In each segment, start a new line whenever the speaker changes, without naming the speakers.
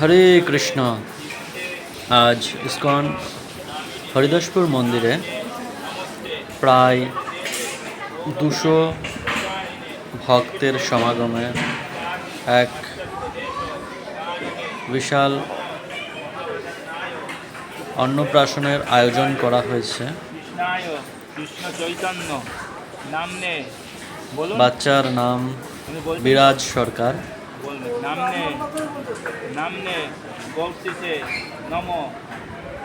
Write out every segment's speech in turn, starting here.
হরে কৃষ্ণ। আজ ইস্কন হরিদাসপুর মন্দিরে প্রায় দুশো ভক্তের সমাগমে এক বিশাল অন্নপ্রাশনের আয়োজন করা হয়েছে। বাচ্চার নাম বিরাজ সরকার।
নামনে নামনে গৌসিসে নম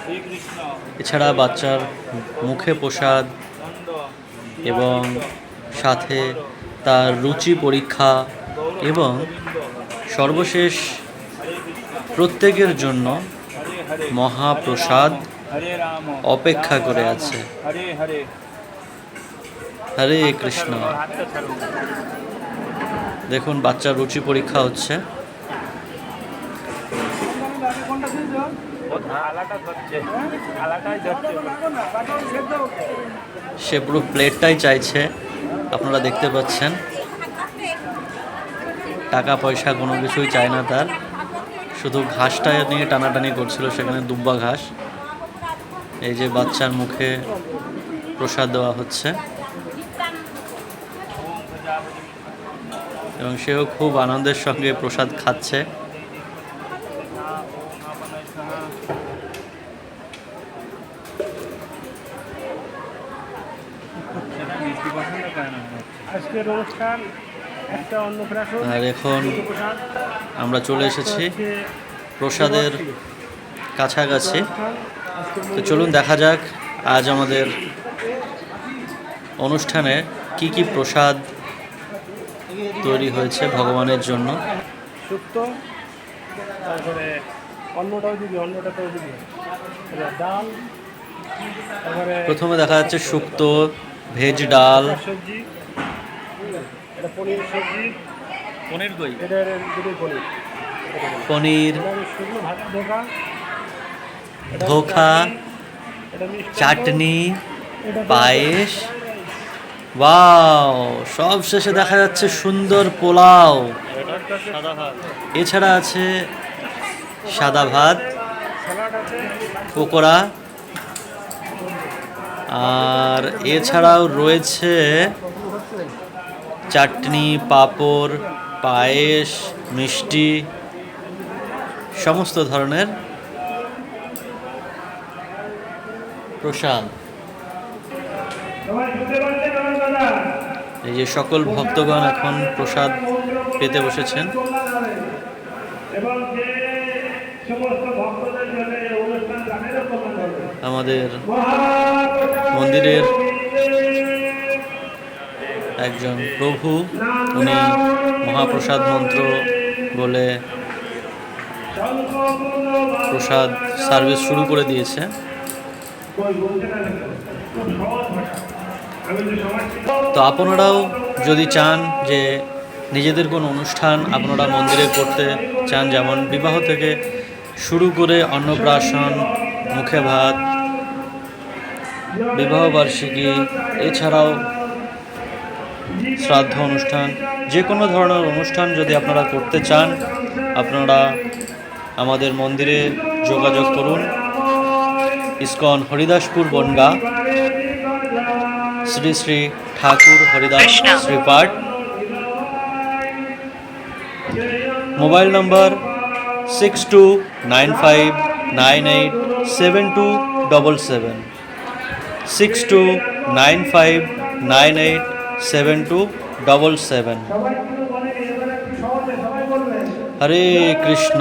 শ্রীকৃষ্ণ।
এছাড়া বাচ্চার মুখে প্রসাদ এবং সাথে তার রুচি পরীক্ষা এবং সর্বশেষ প্রত্যেকের জন্য মহাপ্রসাদ অপেক্ষা করে আছে।
হরে
কৃষ্ণ। দেখুন, বাচ্চার রুচি পরীক্ষা হচ্ছে। সে পুরো প্লেটটাই চাইছে, আপনারা দেখতে পাচ্ছেন। টাকা, পয়সা কোনো কিছুই চায় না তার। শুধু ঘাসটা নিয়ে টানাটানি করছিল, সেখানে দুব্বা ঘাস। এই যে বাচ্চার মুখে প্রসাদ দেওয়া হচ্ছে। এবং সেও খুব আনন্দের সঙ্গে প্রসাদ খাচ্ছে। আর এখন আমরা চলে এসেছি প্রসাদের কাছাকাছি। তো চলুন দেখা যাক আজ আমাদের অনুষ্ঠানে কি কি প্রসাদ তৈরি হয়েছে ভগবানের জন্য।
শুক্তো তারপরে অন্নটাও দিবি দিবি। ডাল তারপরে
প্রথমে দেখা যাচ্ছে শুক্তো ভেজ ডাল।
সবজি এটা পনির সবজি
পনির দই।
এটা দুটোই পনির।
পনির
শুকনো ভাত ধোকা।
ধোকা চাটনি। পায়েস। ওয়াও, সব শেষে দেখা যাচ্ছে সুন্দর পোলাও। এছাড়া আছে সাদা ভাত, পকোড়া, আর এছাড়াও রয়েছে চাটনি, পাঁপড়, পায়েস, মিষ্টি, সমস্ত ধরনের প্রসাদ। এই যে সকল ভক্তগণ এখন প্রসাদ পেতে বসেছেন। আমাদের মন্দিরের একজন প্রভু, উনি মহাপ্রসাদ মন্ত্র বলে প্রসাদ সার্ভিস শুরু করে দিয়েছে। তো আপনারাও যদি চান যে নিজেদের কোনো অনুষ্ঠান আপনারা মন্দিরে করতে চান, যেমন বিবাহ থেকে শুরু করে অন্নপ্রাশন, মুখে ভাত বিবাহবার্ষিকী এছাড়াও শ্রাদ্ধ অনুষ্ঠান, যে কোনো ধরনের অনুষ্ঠান যদি আপনারা করতে চান, আপনারা আমাদের মন্দিরে যোগাযোগ করুন। ISKCON Haridaspur Bongaon. Shri Shri Thakur Haridas Shripat mobile number six two nine five nine eight seven two double seven six two nine five nine eight seven two double seven হরে কৃষ্ণ